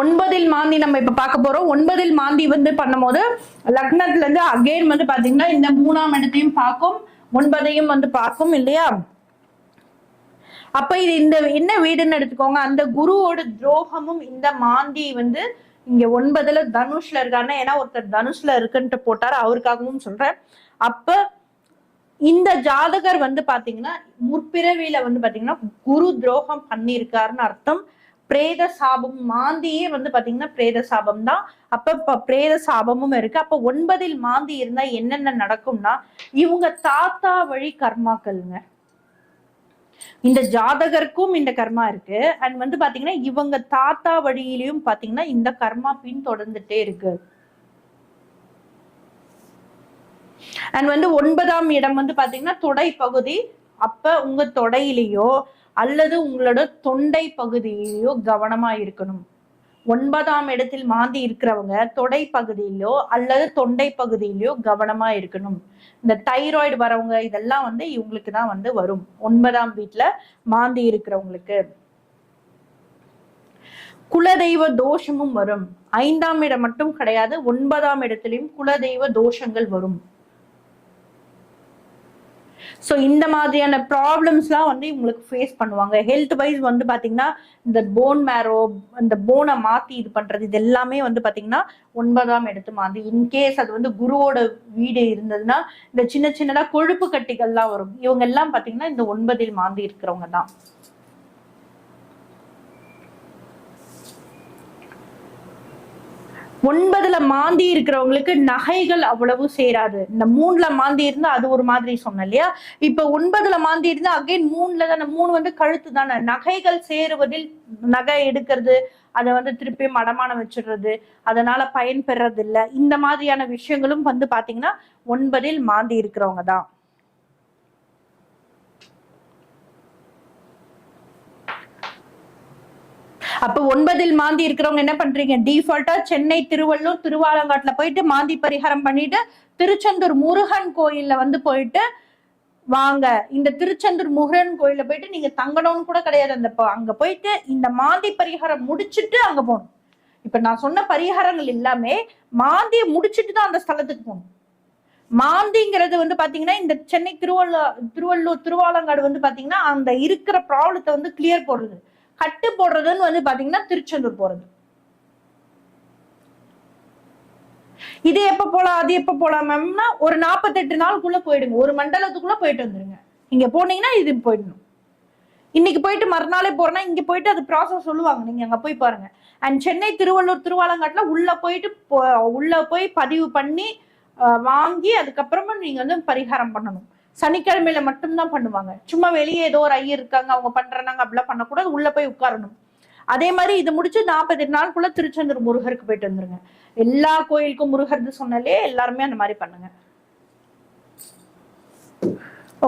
ஒன்பதில் மாந்தி நம்ம இப்ப பார்க்க போறோம். ஒன்பதில் மாந்தி வந்து பண்ணும்போது லக்னத்துல இருந்து அகைன் வந்து பாத்தீங்கன்னா இந்த மூணாம் இடத்தையும் பார்க்கும் ஒன்பதையும் வந்து பார்க்கும் இல்லையா? அப்ப இது இந்த என்ன வீடுன்னு எடுத்துக்கோங்க. அந்த குருவோட துரோகமும் இந்த மாந்தி வந்து இங்க ஒன்பதுல தனுஷ்ல இருக்காருன்னா ஏன்னா ஒருத்தர் தனுஷ்ல இருக்குன்ட்டு போட்டாரு அவருக்காகவும் சொல்றேன். அப்ப இந்த ஜாதகர் வந்து பாத்தீங்கன்னா முற்பிறவியில வந்து பாத்தீங்கன்னா குரு துரோகம் பண்ணியிருக்காருன்னு அர்த்தம். பிரேத சாபம் மாந்தியே வந்து பாத்தீங்கன்னா பிரேத சாபம் தான் அப்ப பிரேத சாபமும் இருக்கு. அப்ப ஒன்பதில் மாந்தி இருந்தா என்னென்ன நடக்கும்னா இவங்க தாத்தா வழி கர்மாக்கள்ங்க. இந்த ஜாதகருக்கும் இந்த கர்மா இருக்கு. அண்ட் வந்து பாத்தீங்கன்னா இவங்க தாத்தா வழியிலையும் பாத்தீங்கன்னா இந்த கர்மா பின் தொடர்ந்துட்டே இருக்கு. அண்ட் வந்து ஒன்பதாம் இடம் வந்து பாத்தீங்கன்னா தொடை பகுதி. அப்ப உங்க தொடையிலேயோ அல்லது உங்களோட தொண்டை பகுதியிலேயோ கவனமா இருக்கணும். ஒன்பதாம் இடத்தில் மாந்தி இருக்கிறவங்க தொடை பகுதியிலோ அல்லது தொண்டை பகுதியிலோ கவனமா இருக்கணும். இந்த தைராய்டு வரவங்க இதெல்லாம் வந்து இவங்களுக்கு தான் வந்து வரும். ஒன்பதாம் வீட்டுல மாந்தி இருக்கிறவங்களுக்கு. குலதெய்வ தோஷமும் வரும். ஐந்தாம் இடம் மட்டும் கிடையாது ஒன்பதாம் இடத்திலையும் குலதெய்வ தோஷங்கள் வரும். ஸோ இந்த மாதிரியான ப்ராப்ளம்ஸ்லாம் வந்து இவங்களுக்கு ஃபேஸ் பண்ணுவாங்க. ஹெல்த் வைஸ் வந்து பார்த்தீங்கன்னா இந்த போன் மேரோ இந்த போனை மாற்றி இது பண்ணுறது இது எல்லாமே வந்து பார்த்தீங்கன்னா ஒன்பதாம் இடத்து மாதிரி இன்கேஸ் அது வந்து குருவோட வீடு இருந்ததுன்னா இந்த சின்ன சின்னதாக கொழுப்பு கட்டிகள்லாம் வரும். இவங்க எல்லாம் பார்த்தீங்கன்னா இந்த ஒன்பதில் மாந்தி இருக்கிறவங்க தான். ஒன்பதுல மாந்தி இருக்கிறவங்களுக்கு நகைகள் அவ்வளவு சேராது. இந்த மூணுல மாந்தி இருந்தா அது ஒரு மாதிரி சொன்னேன் இல்லையா? இப்ப ஒன்பதுல மாந்தி இருந்தா அகைன் மூணுல தானே மூணு வந்து கழுத்து தானே. நகைகள் சேருவதில் நகை எடுக்கிறது அதை வந்து திருப்பி மடமானம் வச்சிடுறது அதனால பயன்பெறது இல்லை இந்த மாதிரியான விஷயங்களும் வந்து பாத்தீங்கன்னா ஒன்பதில் மாந்தி இருக்கிறவங்க தான். அப்ப ஒன்பதில் மாந்தி இருக்கிறவங்க என்ன பண்றீங்க? டிஃபால்ட்டா சென்னை திருவள்ளூர் திருவாலங்காட்டுல போயிட்டு மாந்தி பரிகாரம் பண்ணிட்டு திருச்செந்தூர் முருகன் கோயில்ல வந்து போயிட்டு வாங்க. இந்த திருச்செந்தூர் முருகன் கோயில போயிட்டு நீங்க தங்கணும்னு கூட கிடையாது. அந்த அங்க போயிட்டு இந்த மாந்தி பரிகாரம் முடிச்சுட்டு அங்க போகணும். இப்ப நான் சொன்ன பரிகாரங்கள் எல்லாமே மாந்தியை முடிச்சுட்டு தான் அந்த ஸ்தலத்துக்கு போகணும். மாந்திங்கிறது வந்து பாத்தீங்கன்னா இந்த சென்னை திருவள்ளூர் திருவள்ளூர் திருவாலங்காடு வந்து பாத்தீங்கன்னா அந்த இருக்கிற ப்ராப்ளத்தை வந்து கிளியர் போடுறது. கட்டு போடுறதுன்னு வந்து பாத்தீங்கன்னா திருச்செந்தூர் போறது. இது எப்ப போலாம் அது எப்ப போலாம் மேம்னா ஒரு நாற்பத்தெட்டு நாளுக்குள்ள போயிடுங்க. ஒரு மண்டலத்துக்குள்ள போயிட்டு வந்துருங்க. இங்க போனீங்கன்னா இது போயிடணும். இன்னைக்கு போயிட்டு மறுநாளே போறேன்னா இங்க போயிட்டு அது ப்ராசஸ் சொல்லுவாங்க. நீங்க அங்க போய் பாருங்க. அண்ட் சென்னை திருவள்ளூர் திருவாலங்காட்டுல உள்ள போயிட்டு உள்ள போய் பதிவு பண்ணி வாங்கி அதுக்கப்புறமா நீங்க வந்து பரிகாரம் பண்ணணும். சனிக்கிழமையில மட்டும்தான் பண்ணுவாங்க. சும்மா வெளியே ஏதோ ஒரு ஐயர் இருக்காங்க அவங்க பண்றாங்க அப்படிலாம் பண்ணக்கூடாது. உள்ள போய் உட்காரணும். அதே மாதிரி இது முடிச்சு நாற்பத்தெட்டு நாளுக்குள்ள திருச்செந்தூர் முருகருக்கு போயிட்டு வந்துருங்க. எல்லா கோயிலுக்கும் முருகர்னு சொன்னாலே எல்லாருமே அந்த மாதிரி பண்ணுங்க.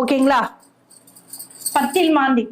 ஓகேங்களா? பத்தில் மாந்தி.